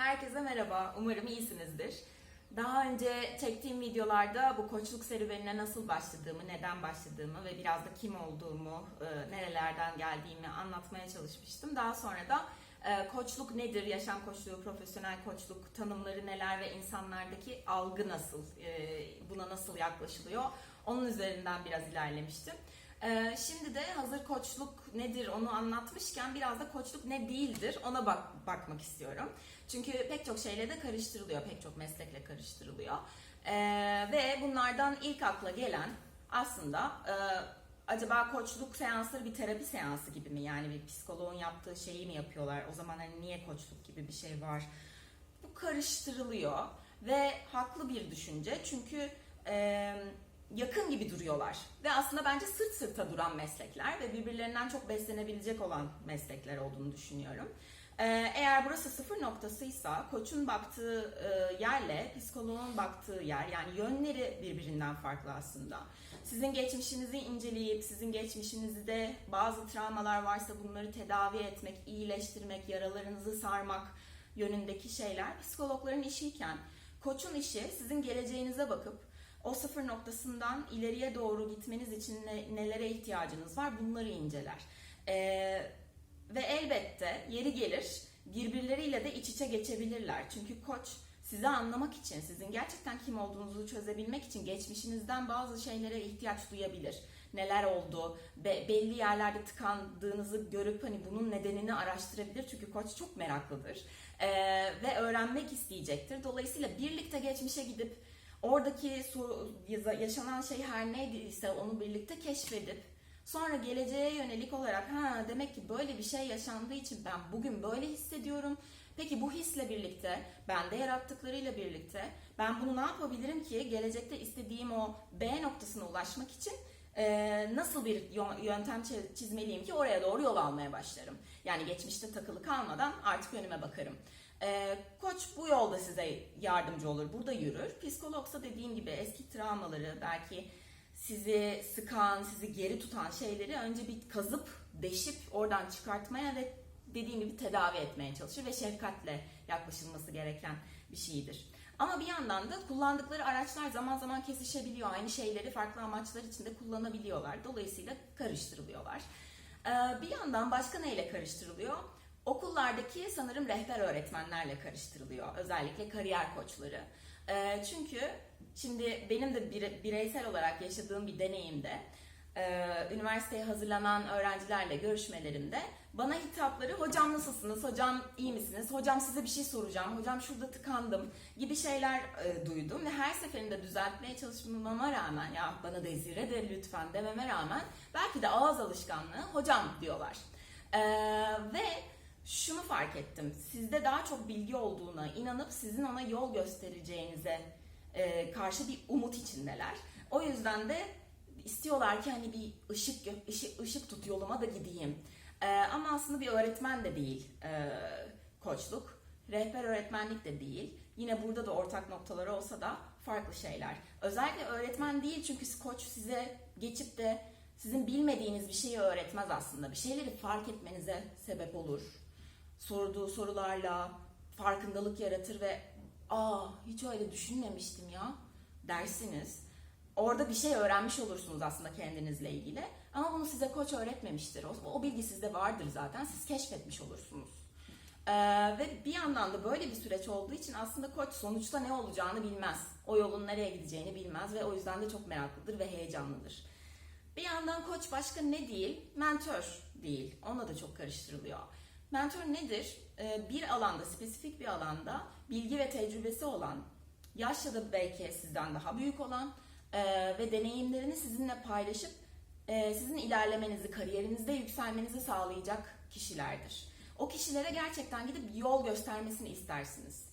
Herkese merhaba, umarım iyisinizdir. Daha önce çektiğim videolarda bu koçluk serüvenine nasıl başladığımı, neden başladığımı ve biraz da kim olduğumu, e, nerelerden geldiğimi anlatmaya çalışmıştım. Daha sonra da e, koçluk nedir, yaşam koçluğu, profesyonel koçluk tanımları neler ve insanlardaki algı nasıl, e, buna nasıl yaklaşılıyor, onun üzerinden biraz ilerlemiştim. Ee, şimdi de hazır koçluk nedir onu anlatmışken biraz da koçluk ne değildir ona bak bakmak istiyorum. Çünkü pek çok şeyle de karıştırılıyor, pek çok meslekle karıştırılıyor. Ee, ve bunlardan ilk akla gelen aslında e, acaba koçluk seansları bir terapi seansı gibi mi? Yani bir psikoloğun yaptığı şeyi mi yapıyorlar? O zaman hani niye koçluk gibi bir şey var? Bu karıştırılıyor ve haklı bir düşünce çünkü... E, yakın gibi duruyorlar. Ve aslında bence sırt sırta duran meslekler ve birbirlerinden çok beslenebilecek olan meslekler olduğunu düşünüyorum. Ee, Eğer burası sıfır noktasıysa koçun baktığı e, yerle psikoloğun baktığı yer yani yönleri birbirinden farklı aslında. Sizin geçmişinizi inceleyip sizin geçmişinizde bazı travmalar varsa bunları tedavi etmek, iyileştirmek, yaralarınızı sarmak yönündeki şeyler psikologların işiyken koçun işi sizin geleceğinize bakıp o sıfır noktasından ileriye doğru gitmeniz için ne- nelere ihtiyacınız var bunları inceler. Ee, ve elbette yeri gelir birbirleriyle de iç içe geçebilirler. Çünkü koç sizi anlamak için, sizin gerçekten kim olduğunuzu çözebilmek için geçmişinizden bazı şeylere ihtiyaç duyabilir. Neler oldu, be- belli yerlerde tıkandığınızı görüp hani bunun nedenini araştırabilir. Çünkü koç çok meraklıdır Ee, ve öğrenmek isteyecektir. Dolayısıyla birlikte geçmişe gidip oradaki su- yaşanan şey her neydiyse onu birlikte keşfedip sonra geleceğe yönelik olarak ha demek ki böyle bir şey yaşandığı için ben bugün böyle hissediyorum. Peki bu hisle birlikte, bende yarattıklarıyla birlikte ben bunu ne yapabilirim ki gelecekte istediğim o B noktasına ulaşmak için e, nasıl bir yöntem çi- çizmeliyim ki oraya doğru yol almaya başlarım. Yani geçmişte takılı kalmadan artık önüme bakarım. Ee, koç bu yolda size yardımcı olur, burada yürür. Psikologsa dediğim gibi eski travmaları, belki sizi sıkan, sizi geri tutan şeyleri önce bir kazıp, deşip oradan çıkartmaya ve dediğim gibi tedavi etmeye çalışır ve şefkatle yaklaşılması gereken bir şeydir. Ama bir yandan da kullandıkları araçlar zaman zaman kesişebiliyor. Aynı şeyleri farklı amaçlar için de kullanabiliyorlar. Dolayısıyla karıştırılıyorlar. Ee, bir yandan başka neyle karıştırılıyor? Okullardaki sanırım rehber öğretmenlerle karıştırılıyor. Özellikle kariyer koçları. Ee, çünkü şimdi benim de bire- bireysel olarak yaşadığım bir deneyimde üniversiteye hazırlanan öğrencilerle görüşmelerimde bana hitapları hocam nasılsınız, hocam iyi misiniz, hocam size bir şey soracağım, hocam şurada tıkandım gibi şeyler e, duydum ve her seferinde düzeltmeye çalışmama rağmen ya bana dezire de lütfen dememe rağmen belki de ağız alışkanlığı hocam diyorlar. Ee, ve şunu fark ettim. Sizde daha çok bilgi olduğuna inanıp sizin ona yol göstereceğinize e, karşı bir umut içindeler. O yüzden de istiyorlar ki hani bir ışık ışık, ışık tut yoluma da gideyim. E, ama aslında bir öğretmen de değil e, koçluk. Rehber öğretmenlik de değil. Yine burada da ortak noktaları olsa da farklı şeyler. Özellikle öğretmen değil çünkü koç size geçip de sizin bilmediğiniz bir şeyi öğretmez aslında. Bir şeyleri fark etmenize sebep olur sorduğu sorularla farkındalık yaratır ve aa hiç öyle düşünmemiştim ya dersiniz. Orada bir şey öğrenmiş olursunuz aslında kendinizle ilgili. Ama bunu size koç öğretmemiştir. O, o bilgi sizde vardır zaten. Siz keşfetmiş olursunuz. Ee, ve bir yandan da böyle bir süreç olduğu için aslında koç sonuçta ne olacağını bilmez. O yolun nereye gideceğini bilmez ve o yüzden de çok meraklıdır ve heyecanlıdır. Bir yandan koç başka ne değil? Mentor değil. Onunla da çok karıştırılıyor. Mentor nedir? Ee, Bir alanda, spesifik bir alanda bilgi ve tecrübesi olan, yaşça da belki sizden daha büyük olan e, ve deneyimlerini sizinle paylaşıp e, sizin ilerlemenizi, kariyerinizde yükselmenizi sağlayacak kişilerdir. O kişilere gerçekten gidip yol göstermesini istersiniz.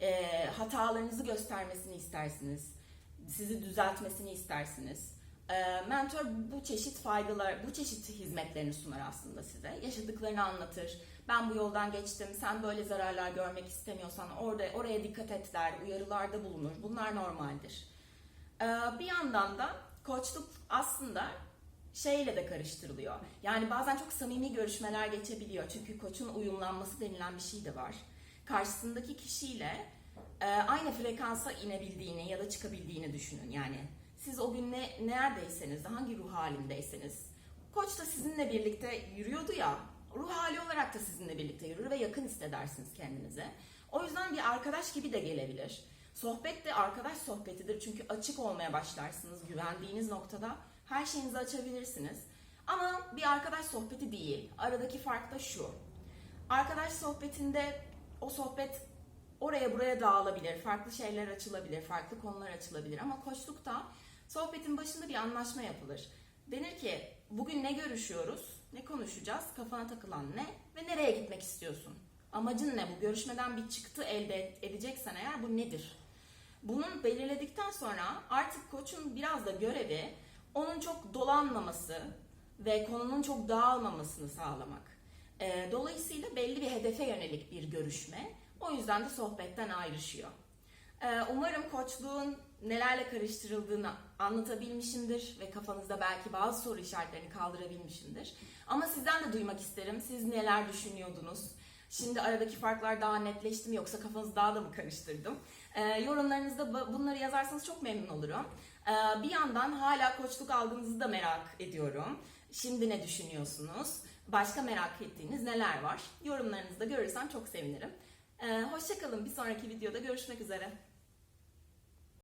E, hatalarınızı göstermesini istersiniz. Sizi düzeltmesini istersiniz. E, mentor bu çeşit faydalar, bu çeşit hizmetlerini sunar aslında size. Yaşadıklarını anlatır. Ben bu yoldan geçtim, sen böyle zararlar görmek istemiyorsan orada oraya dikkat et der, uyarılarda bulunur. Bunlar normaldir. E, bir yandan da koçluk aslında şeyle de karıştırılıyor. Yani bazen çok samimi görüşmeler geçebiliyor. Çünkü koçun uyumlanması denilen bir şey de var. karşısındaki kişiyle e, aynı frekansa inebildiğini ya da çıkabildiğini düşünün. Yani siz o gün ne, neredeyseniz, hangi ruh halindeyseniz, koç da sizinle birlikte yürüyordu ya, ruh hali olarak da sizinle birlikte yürür ve yakın hissedersiniz kendinize. O yüzden bir arkadaş gibi de gelebilir. Sohbet de arkadaş sohbetidir çünkü açık olmaya başlarsınız güvendiğiniz noktada her şeyinizi açabilirsiniz. Ama bir arkadaş sohbeti değil. Aradaki fark da şu. Arkadaş sohbetinde o sohbet oraya buraya dağılabilir, farklı şeyler açılabilir, farklı konular açılabilir ama koçlukta sohbetin başında bir anlaşma yapılır. Denir ki bugün ne görüşüyoruz, ne konuşacağız, kafana takılan ne ve nereye gitmek istiyorsun? Amacın ne? Bu görüşmeden bir çıktı elde edeceksen eğer bu nedir? Bunun belirledikten sonra artık koçun biraz da görevi onun çok dolanmaması ve konunun çok dağılmamasını sağlamak. Ee, dolayısıyla belli bir hedefe yönelik bir görüşme. O yüzden de sohbetten ayrışıyor. Ee, umarım koçluğun nelerle karıştırıldığını anlatabilmişimdir ve kafanızda belki bazı soru işaretlerini kaldırabilmişimdir. Ama sizden de duymak isterim. Siz neler düşünüyordunuz? Şimdi aradaki farklar daha netleşti mi yoksa kafanızı daha da mı karıştırdım? Ee, yorumlarınızda bu- bunları yazarsanız çok memnun olurum. Ee, bir yandan hala koçluk aldığınızı da merak ediyorum. Şimdi ne düşünüyorsunuz? Başka merak ettiğiniz neler var? Yorumlarınızda görürsem çok sevinirim. Ee, Hoşçakalın. Bir sonraki videoda görüşmek üzere.